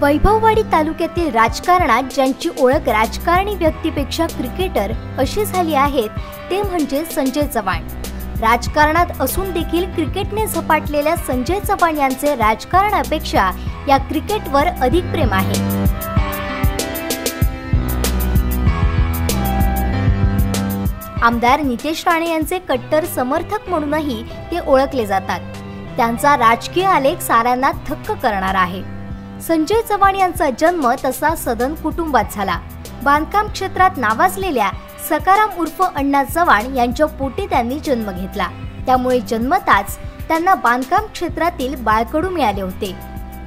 वैभववाडी तालुक्यातील राजकारणात ज्यांची ओळख राजकारणी व्यक्तीपेक्षा क्रिकेटर अशी झाली आहेत ते म्हणजे संजय चव्हाण. राजकारणात असून देखील क्रिकेटने झपाटलेल्या संजय चव्हाण यांचे राजकारणापेक्षा या क्रिकेटवर अधिक प्रेम आहे. आमदार नितेश राणे यांचे कट्टर समर्थक म्हणूनही ते ओळखले जातात. त्यांचा राजकीय आलेख साऱ्यांना थक्क करणार आहे. संजय चव्हाण यांचा जन्म तसा सदन कुटुंबात झाला. बांधकाम क्षेत्रात नावाजलेल्या सकाराम उर्फ अण्णा चव्हाण यांच्या पोटी त्यांनी जन्म घेतला. त्यामुळे जन्मताच त्यांना बांधकाम क्षेत्रातील बाळकडू मिळाले होते.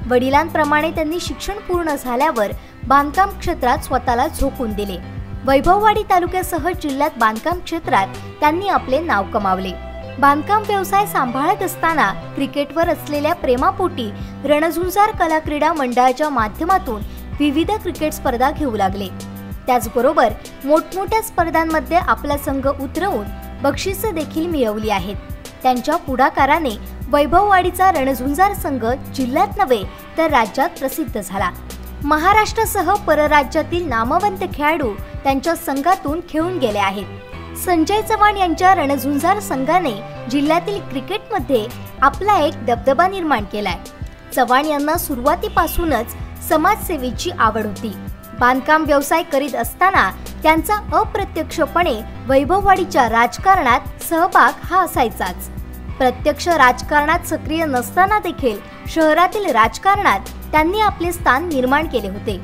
वडिलांप्रमाणे त्यांनी शिक्षण पूर्ण झाल्यावर बांधकाम क्षेत्रात स्वतःला झोकून दिले. वैभववाडी तालुक्यासह जिल्ह्यात बांधकाम क्षेत्रात त्यांनी आपले नाव कमावले. बांधकाम व्यवसाय सांभाळत असताना क्रिकेटवर असलेल्या प्रेमापोटी रणझुंजार कला क्रीडा मंडळाच्या माध्यमातून विविध क्रिकेट स्पर्धा घेऊ लागले. त्याचबरोबर मोठमोठ्या स्पर्धांमध्ये आपला संघ उतरवून बक्षिसे देखील मिळवली आहेत. त्यांच्या पुढाकाराने वैभववाडीचा रणझुंजार संघ जिल्ह्यात नव्हे तर राज्यात प्रसिद्ध झाला. महाराष्ट्रासह परराज्यातील नामवंत खेळाडू त्यांच्या संघातून खेळून गेले आहेत. संजय चव्हाण यांच्या रणझुंजार संघाने जिल्ह्यातील क्रिकेटमध्ये आपला एक दबदबा निर्माण केलाय. चव्हाण यांना सुरुवातीपासूनच समाजसेवेची आवड होती. बांधकाम व्यवसाय करीत असताना त्यांचा अप्रत्यक्षपणे वैभववाडीच्या राजकारणात सहभाग हा असायचाच. प्रत्यक्ष राजकारणात सक्रिय नसताना देखील शहरातील राजकारणात त्यांनी आपले स्थान निर्माण केले होते.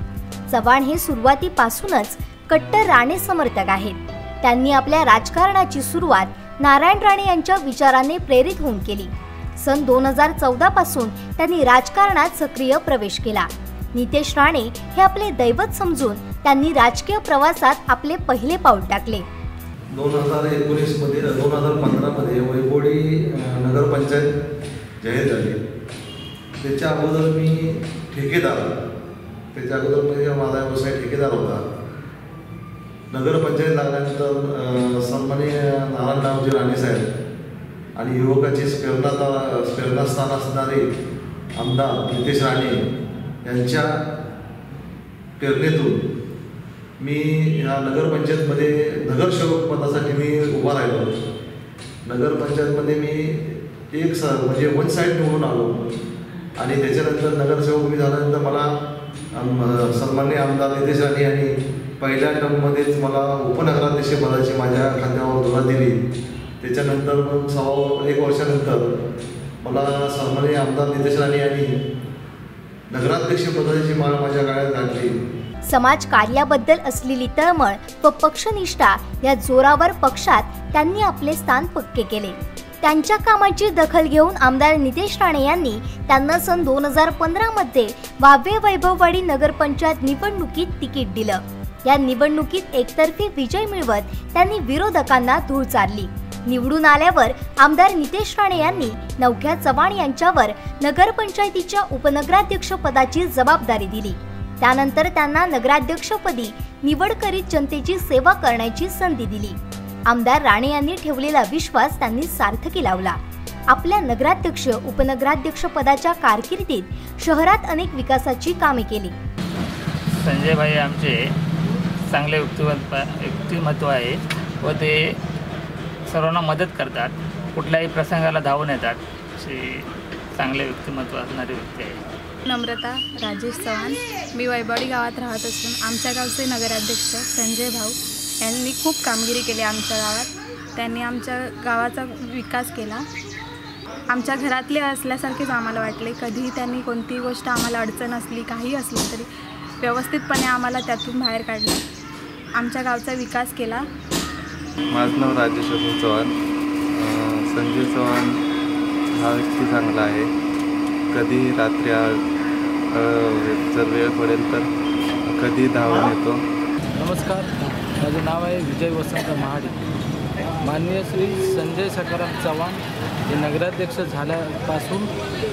चव्हाण हे सुरुवातीपासूनच कट्टर राणे समर्थक आहेत. त्यांनी आपल्या राजकारणाची सुरुवात नारायण राणे यांच्या विचाराने प्रेरित होऊन केली. सन दोन हजार चौदा पासून त्यांनी राजकारणात सक्रिय प्रवेश केला. नितेश राणे हे आपले दैवत समजून त्यांनी राजकीय प्रवासात आपले पहिले पाऊल टाकले. दोन हजार एकोणीसमध्ये दोन हजार पंधरा मध्ये अं, नगरपंचायत जाहीर झाली. त्याच्या अगोदर मी ठेकेदार त्याच्या अगोदर म्हणजे माझा व्यवसाय ठेकेदार होता. नगरपंचायत लागल्यानंतर अं, सन्माननीय नारायणरावजी राणेसाहेब आणि युवकाची प्रेरणा स्फेरणास्थान असणारे आमदार नितेश राणे यांच्या प्रेरणेतून मी ह्या नगरपंचायतमध्ये नगरसेवक पदासाठी मी उभा राहिलो. नगरपंचायतमध्ये मी एक स म्हणजे वन साईड निवडून आलो. आणि त्याच्यानंतर नगरसेवक मी झाल्यानंतर मला आम- सन्मान्य आमदार नितेश राणे यांनी पहिल्या टर्ममध्येच मला उपनगराध्यक्ष पदाची माझ्या खांद्यावर धुरा दिली. त्याच्यानंतर मग सव्वा एक वर्षानंतर मला सन्मान्य आमदार नितेश राणे यांनी नगराध्यक्ष पदाची माळ माझ्या गाळ्यात घातली समाज कार्याबद्दल असलेली तळमळ व पक्षनिष्ठा या जोरावर पक्षात त्यांनी आपले स्थान पक्के केले. त्यांच्या कामाची दखल घेऊन आमदार नितेश राणे यांनी त्यांना सन दोन हजार पंधरा मध्ये वावे वैभववाडी नगरपंचायत निवडणुकीत तिकीट दिलं. या निवडणुकीत एकतर्फी विजय मिळवत त्यांनी विरोधकांना धूळ चारली. निवडून आल्यावर आमदार नितेश राणे यांनी नवख्या चव्हाण यांच्यावर नगरपंचायतीच्या उपनगराध्यक्ष पदाची जबाबदारी दिली. त्यानंतर त्यांना नगराध्यक्षपदी निवड करीत जनतेची सेवा करण्याची संधी दिली. आमदार राणे यांनी ठेवलेला विश्वास त्यांनी सार्थकी लावला. आपल्या नगराध्यक्ष उपनगराध्यक्ष पदाच्या कारकिर्दीत शहरात अनेक विकासाची कामे केली. संजय भाई आमचे चांगले व्यक्तिमत्व व्यक्तिमत्व आहे व ते सर्वांना मदत करतात. कुठल्याही प्रसंगाला धावून येतात. असे चांगले व्यक्तिमत्व असणारे व्यक्ती आहे. नम्रता राजेश चव्हाण. मी वैबाडी गावात राहत असून आमच्या गावचे नगराध्यक्ष संजय भाऊ यांनी खूप कामगिरी केली आमच्या गावात. त्यांनी आमच्या गावाचा विकास केला. आमच्या घरातले असल्यासारखेच आम्हाला वाटले. कधीही त्यांनी कोणतीही गोष्ट आम्हाला अडचण असली काही असली तरी व्यवस्थितपणे आम्हाला त्यातून बाहेर काढलं. आमच्या गावचा विकास केला. माझं नाव राजेश अशोक चव्हाण. संजय चव्हाण हा व्यक्ती चांगला आहे. कधी रात्री जर वेळ पडेल तर कधी धावून येतो. नमस्कार. माझे नाव आहे विजय वसंत महाडिक. माननीय श्री संजय सकाराम चव्हाण हे नगराध्यक्ष झाल्यापासून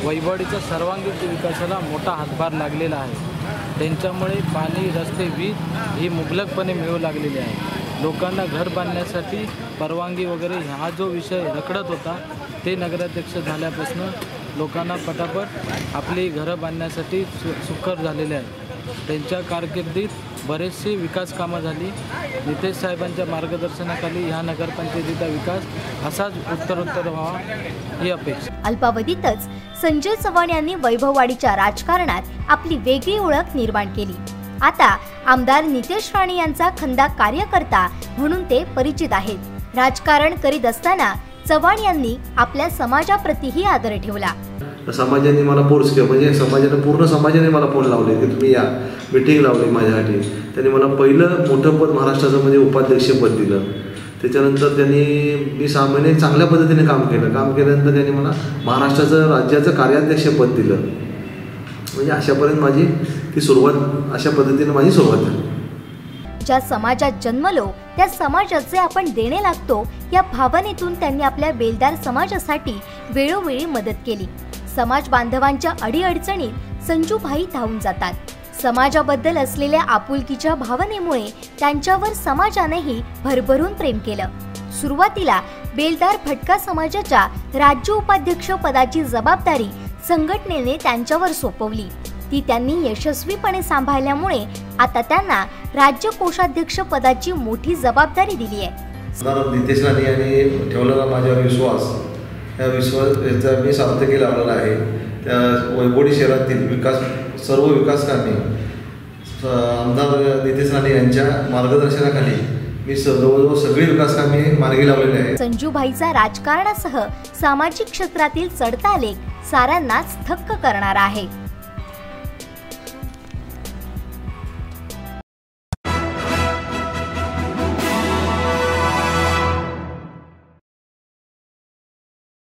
वैभवडीच्या सर्वांगीण विकासाला मोठा हातभार लागलेला आहे. त्यांच्यामुळे पाणी रस्ते वीज ही मुबलकपणे मिळू लागलेली आहे. लोकांना घर बांधण्यासाठी परवानगी वगैरे हा जो विषय रखडत होता ते नगराध्यक्ष झाल्यापासून लोकांना पटापट आपली घरं बांधण्यासाठी सु सुकर झालेले आहे. त्यांच्या कारकिर्दीत बरेचसे विकास कामं झाली. नितेश साहेबांच्या मार्गदर्शनाखाली ह्या नगरपंचायतीचा विकास असाच उत्तरोत्तर व्हावा ही अपेक्षा. अल्पावधीतच संजय चव्हाण यांनी वैभववाडीच्या राजकारणात आपली वेगळी ओळख निर्माण केली. आता आमदार नितेश राणे यांचा खंदा कार्यकर्ता म्हणून ते परिचित आहेत. राजकारण करीत असताना चव्हाण यांनी आपल्या समाजाप्रतीही आदर ठेवला. समाजाने मला फोर्स केलं. म्हणजे समाजाने पूर्ण समाजाने मला फोन लावले की तुम्ही या. मिटिंग लावली माझ्यासाठी. त्यांनी मला पहिलं मोठं पद महाराष्ट्राचं म्हणजे उपाध्यक्षपद दिलं. त्याच्यानंतर त्यांनी मी सहा महिने चांगल्या पद्धतीने काम केलं. काम केल्यानंतर त्यांनी मला महाराष्ट्राचं राज्याचं कार्याध्यक्षपद दिलं. म्हणजे अशापर्यंत माझी ती सुरुवात अशा पद्धतीने माझी सुरुवात झाली. ज्या समाजात जन्मलो त्या समाजाचे आपण देणे लागतो या भावनेतून त्यांनी आपल्या बेलदार समाजासाठी वेळोवेळी मदत केली. समाज बांधवांच्या अडीअडचणीत संजूभाई धावून जातात. समाजाबद्दल असलेल्या आपुलकीच्या भावनेमुळे त्यांच्यावर समाजानेही भरभरून प्रेम केलं. सुरुवातीला बेलदार फटका समाजाच्या राज्य उपाध्यक्ष पदाची जबाबदारी संघटनेने त्यांच्यावर सोपवली. ती त्यांनी यशस्वीपणे सांभाळल्यामुळे आता त्यांना राज्य कोषाध्यक्ष पदाची मोठी जबाबदारी दिली आहे. नितेश राणे यांनी ठेवलेला माझ्यावर विश्वास ह्या विश्वास याचा मी सार्थकी लावलेला आहे. त्या वैभोडी शहरातील विकास सर्व विकास कामे आमदार नितेश राणे यांच्या मार्गदर्शनाखाली मी सर्व जवळजवळ सगळी विकास कामे मार्गी लावलेली आहे संजूभाईचा राजकारणासह सामाजिक क्षेत्रातील चढता लेख साऱ्यांनाच थक्क करणारा आहे.